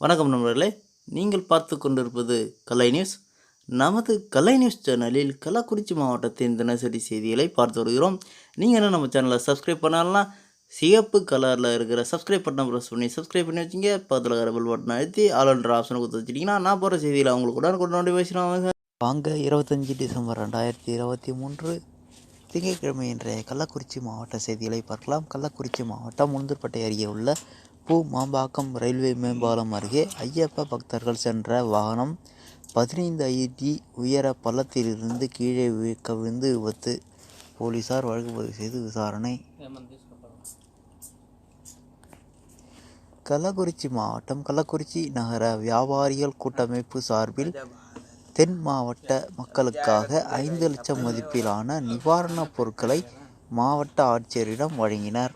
வணக்கம் நண்பர்களே. நீங்கள் பார்த்து கொண்டிருப்பது கலை நியூஸ். நமது கலை நியூஸ் சேனலில் கள்ளக்குறிச்சி மாவட்டத்தின் தினசரி செய்திகளை பார்த்து வருகிறோம். நீங்கள் என்ன நம்ம சேனலை சப்ஸ்கிரைப் பண்ணலாம் சிகப்பு கலரில் இருக்கிற சப்ஸ்கிரைப் பட்டன் ப்ரெஸ் பண்ணி சப்ஸ்கிரைப் பண்ணி வச்சிங்க. பக்கத்தில் இருக்கிற பெல் பட்டன் அழுத்தி ஆளுன்ற ஆப்ஷனை கொடுத்து வச்சிட்டிங்கன்னா நான் போகிற செய்தியில் அவங்களுக்கு உடனுக்குடன் நோட்டிஃபிகேஷன் வாங்க இருபத்தஞ்சி டிசம்பர் ரெண்டாயிரத்தி இருபத்தி மூன்று திங்கட்கிழமை இன்றைய கள்ளக்குறிச்சி மாவட்ட செய்திகளை பார்க்கலாம். கள்ளக்குறிச்சி மாவட்டம் உளுந்தூர்பேட்டை அருகே உள்ள பூ மாம்பாக்கம் ரயில்வே மேம்பாலம் அருகே ஐயப்ப பக்தர்கள் சென்ற வாகனம் பதினைந்து ஐடி உயர பள்ளத்திலிருந்து கீழே கவிழ்ந்து விபத்து. போலீசார் வழக்கு பதிவு செய்து விசாரணை. கள்ளக்குறிச்சி மாவட்டம் கள்ளக்குறிச்சி நகர வியாபாரிகள் கூட்டமைப்பு சார்பில் தென் மாவட்ட மக்களுக்காக ஐந்து லட்சம் மதிப்பிலான நிவாரணப் பொருட்களை மாவட்ட ஆட்சியரிடம் வழங்கினர்.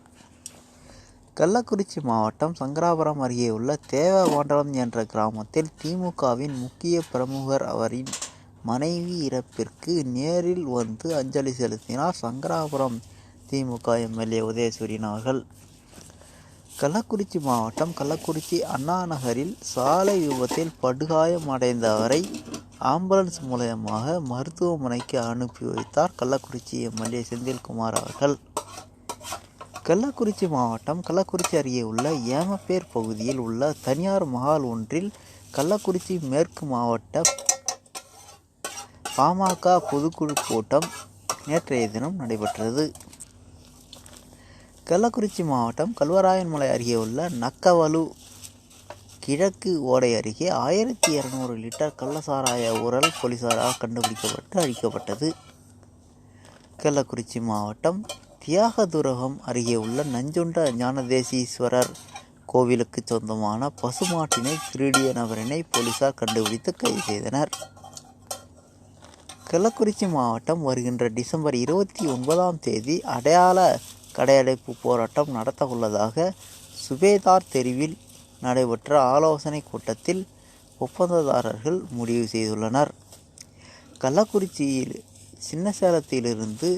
கள்ளக்குறிச்சி மாவட்டம் சங்கராபுரம் அருகே உள்ள தேவவாண்டலம் என்ற கிராமத்தில் திமுகவின் முக்கிய பிரமுகர் அவரின் மனைவி இறப்பிற்கு நேரில் வந்து அஞ்சலி செலுத்தினார் சங்கராபுரம் திமுக எம்எல்ஏ உதயசூரியன் அவர்கள். கள்ளக்குறிச்சி மாவட்டம் கள்ளக்குறிச்சி அண்ணா நகரில் சாலை விபத்தில் படுகாயமடைந்த அவரை ஆம்புலன்ஸ் மூலயமாக மருத்துவமனைக்கு அனுப்பி வைத்தார் கள்ளக்குறிச்சி எம்எல்ஏ செந்தில்குமார் அவர்கள். கள்ளக்குறிச்சி மாவட்டம் கள்ளக்குறிச்சி அருகே உள்ள ஏமப்பேர் பகுதியில் உள்ள தனியார் மஹால் ஒன்றில் கள்ளக்குறிச்சி மேற்கு மாவட்ட பாமக பொதுக்குழு கூட்டம் நேற்றைய தினம் நடைபெற்றது. கள்ளக்குறிச்சி மாவட்டம் கல்வராயன்மலை அருகே உள்ள நக்கவலு கிழக்கு ஓடை அருகே ஆயிரத்தி இரநூறு லிட்டர் கள்ளசாராய உரல் போலீசாரால் கண்டுபிடிக்கப்பட்டு அழிக்கப்பட்டது. கள்ளக்குறிச்சி மாவட்டம் தியாகதுரகம் அருகே உள்ள நஞ்சுண்ட ஞானதேசீஸ்வரர் கோவிலுக்கு சொந்தமான பசுமாட்டினை திருடிய நபரினை போலீசார் கண்டுபிடித்து கைது செய்தனர். கள்ளக்குறிச்சி மாவட்டம் வருகின்ற டிசம்பர் இருபத்தி ஒன்பதாம் தேதி அடையாள கடையடைப்பு போராட்டம் நடத்த உள்ளதாக சுபேதார் தெருவில் நடைபெற்ற ஆலோசனை கூட்டத்தில் ஒப்பந்ததாரர்கள் முடிவு செய்துள்ளனர். கள்ளக்குறிச்சியில் சின்னசேலத்திலிருந்து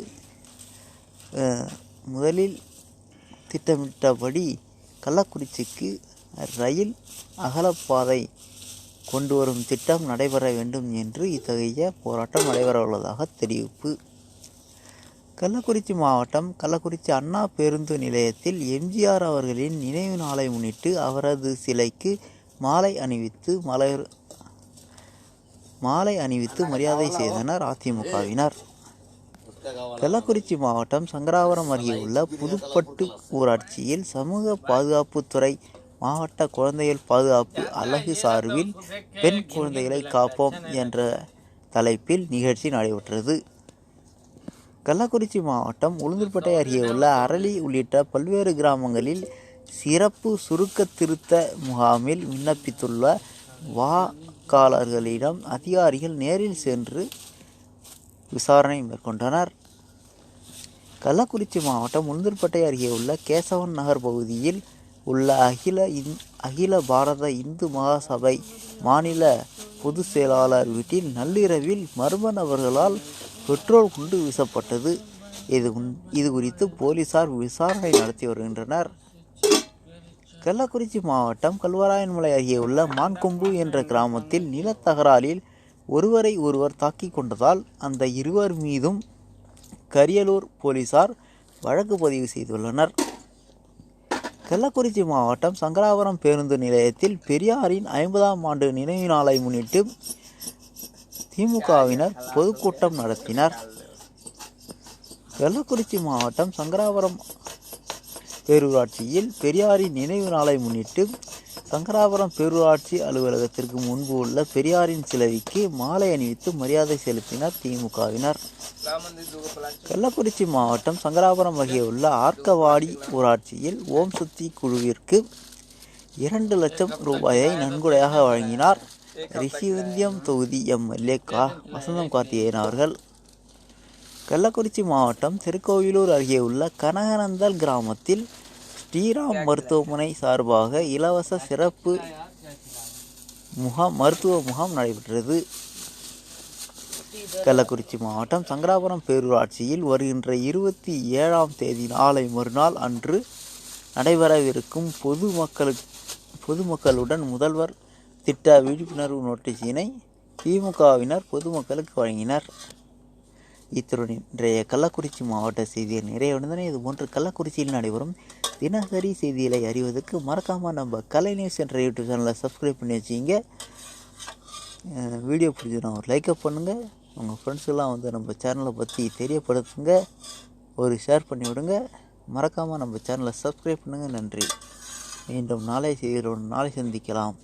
முதலில் திட்டமிட்டபடி கள்ளக்குறிச்சிக்கு ரயில் அகலப்பாதை கொண்டு வரும் திட்டம் நடைபெற வேண்டும் என்று இத்தகைய போராட்டம் நடைபெற உள்ளதாக தெரிவிப்பு. கள்ளக்குறிச்சி மாவட்டம் கள்ளக்குறிச்சி அண்ணா பேருந்து நிலையத்தில் எம்ஜிஆர் அவர்களின் நினைவு நாளை முன்னிட்டு அவரது சிலைக்கு மாலை அணிவித்து மலர் மாலை அணிவித்து மரியாதை செய்தனர் அதிமுகவினர். கள்ளக்குறிச்சி மாவட்டம் சங்கராபுரம் அருகே உள்ள புதுப்பட்டு ஊராட்சியில் சமூக பாதுகாப்புத்துறை மாவட்ட குழந்தைகள் பாதுகாப்பு அலகு சார்பில் பெண் குழந்தைகளை காப்போம் என்ற தலைப்பில் நிகழ்ச்சி நடைபெற்றது. கள்ளக்குறிச்சி மாவட்டம் உளுந்தூர்பேட்டை அருகே உள்ள அரளி உள்ளிட்ட பல்வேறு கிராமங்களில் சிறப்பு சுருக்க திருத்த முகாமில் விண்ணப்பித்துள்ள வாக்காளர்களிடம் அதிகாரிகள் நேரில் சென்று விசாரணை மேற்கொண்டனர். கள்ளக்குறிச்சி மாவட்டம் உளுந்தூர்பேட்டை அருகே உள்ள கேசவன் நகர் பகுதியில் உள்ள அகில இந் அகில பாரத இந்து மகாசபை மாநில பொதுச் செயலாளர் வீட்டில் நள்ளிரவில் மர்ம நபர்களால் பெட்ரோல் குண்டு வீசப்பட்டது. இது இது குறித்து போலீசார் விசாரணை நடத்தி வருகின்றனர். கள்ளக்குறிச்சி மாவட்டம் கல்வராயன்மலை அருகே உள்ள மான்கொம்பு என்ற கிராமத்தில் நிலத்தகராறில் ஒருவரை ஒருவர் தாக்கிக் கொண்டதால் அந்த இருவர் மீதும் கரியலூர் போலீசார் வழக்கு பதிவு செய்துள்ளனர். கள்ளக்குறிச்சி மாவட்டம் சங்கராபுரம் பேருந்து நிலையத்தில் பெரியாரின் ஐம்பதாம் ஆண்டு நினைவு நாளை முன்னிட்டு திமுகவினர் பொதுக்கூட்டம் நடத்தினர். கள்ளக்குறிச்சி மாவட்டம் சங்கராபுரம் பேரூராட்சியில் பெரியாரின் நினைவு நாளை முன்னிட்டு சங்கராபுரம் பேரூராட்சி அலுவலகத்திற்கு முன்பு உள்ள பெரியாரின் சிலைக்கு மாலை அணிவித்து மரியாதை செலுத்தினார் திமுகவினர். கள்ளக்குறிச்சி மாவட்டம் சங்கராபுரம் அருகே உள்ள ஆர்க்கவாடி ஊராட்சியில் ஓம் சக்தி குழுவிற்கு இரண்டு லட்சம் ரூபாயை நன்கொடையாக வழங்கினார். ரிஷிவந்தியம் தொகுதி எம்எல்ஏ கா. வசந்தம் கார்த்திகேயன் அவர்கள். கள்ளக்குறிச்சி மாவட்டம் திருக்கோவிலூர் அருகே உள்ள கனகநந்தல் கிராமத்தில் ஸ்ரீராம் மருத்துவமனை சார்பாக இலவச சிறப்பு முகாம் மருத்துவ முகாம் நடைபெற்றது. கள்ளக்குறிச்சி மாவட்டம் சங்கராபுரம் பேரூராட்சியில் வருகின்ற இருபத்தி ஏழாம் தேதி நாளை மறுநாள் அன்று நடைபெறவிருக்கும் பொது மக்களுக்கு பொதுமக்களுடன் முதல்வர் திட்ட விழிப்புணர்வு நோட்டீஸினை திமுகவினர் பொதுமக்களுக்கு வழங்கினர். இத்துடன் இன்றைய கள்ளக்குறிச்சி மாவட்ட செய்திகள் நிறைவடைந்தன. இது போன்று கள்ளக்குறிச்சியில் நடைபெறும் தினசரி செய்திகளை அறிவதற்கு மறக்காமல் நம்ம கலை நியூஸ் என்ற யூடியூப் சேனலை சப்ஸ்கிரைப் பண்ணி வச்சிங்க வீடியோ பிடிச்சிடும் ஒரு லைக்கப் பண்ணுங்கள் உங்கள் ஃப்ரெண்ட்ஸெல்லாம் வந்து நம்ம சேனலை பற்றி தெரியப்படுத்துங்க. ஒரு ஷேர் பண்ணி விடுங்க. மறக்காமல் நம்ம சேனலை சப்ஸ்கிரைப் பண்ணுங்கள் நன்றி. மீண்டும் நாளை செய்திகளுடன் நாளை சந்திக்கலாம்.